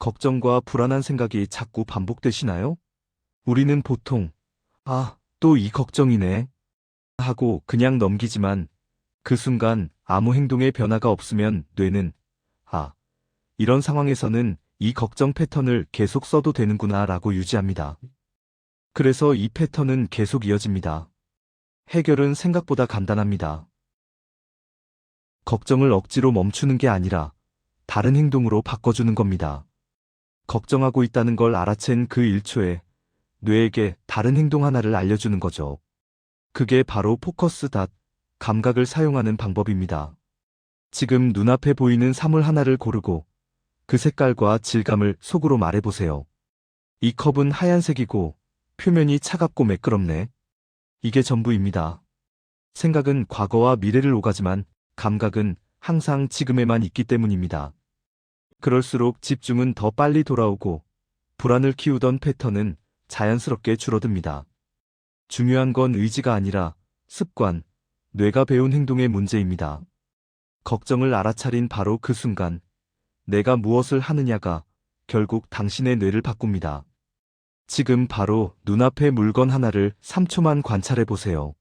걱정과 불안한 생각이 자꾸 반복되시나요? 우리는 보통, 아, 또 이 걱정이네. 하고 그냥 넘기지만 그 순간 아무 행동의 변화가 없으면 뇌는, 아, 이런 상황에서는 이 걱정 패턴을 계속 써도 되는구나 라고 유지합니다. 그래서 이 패턴은 계속 이어집니다. 해결은 생각보다 간단합니다. 걱정을 억지로 멈추는 게 아니라 다른 행동으로 바꿔주는 겁니다. 걱정하고 있다는 걸 알아챈 그 1초에 뇌에게 다른 행동 하나를 알려주는 거죠. 그게 바로 포커스 닷 감각을 사용하는 방법입니다. 지금 눈앞에 보이는 사물 하나를 고르고 그 색깔과 질감을 속으로 말해보세요. 이 컵은 하얀색이고 표면이 차갑고 매끄럽네. 이게 전부입니다. 생각은 과거와 미래를 오가지만 감각은 항상 지금에만 있기 때문입니다. 그럴수록 집중은 더 빨리 돌아오고 불안을 키우던 패턴은 자연스럽게 줄어듭니다. 중요한 건 의지가 아니라 습관, 뇌가 배운 행동의 문제입니다. 걱정을 알아차린 바로 그 순간, 내가 무엇을 하느냐가 결국 당신의 뇌를 바꿉니다. 지금 바로 눈앞의 물건 하나를 3초만 관찰해 보세요.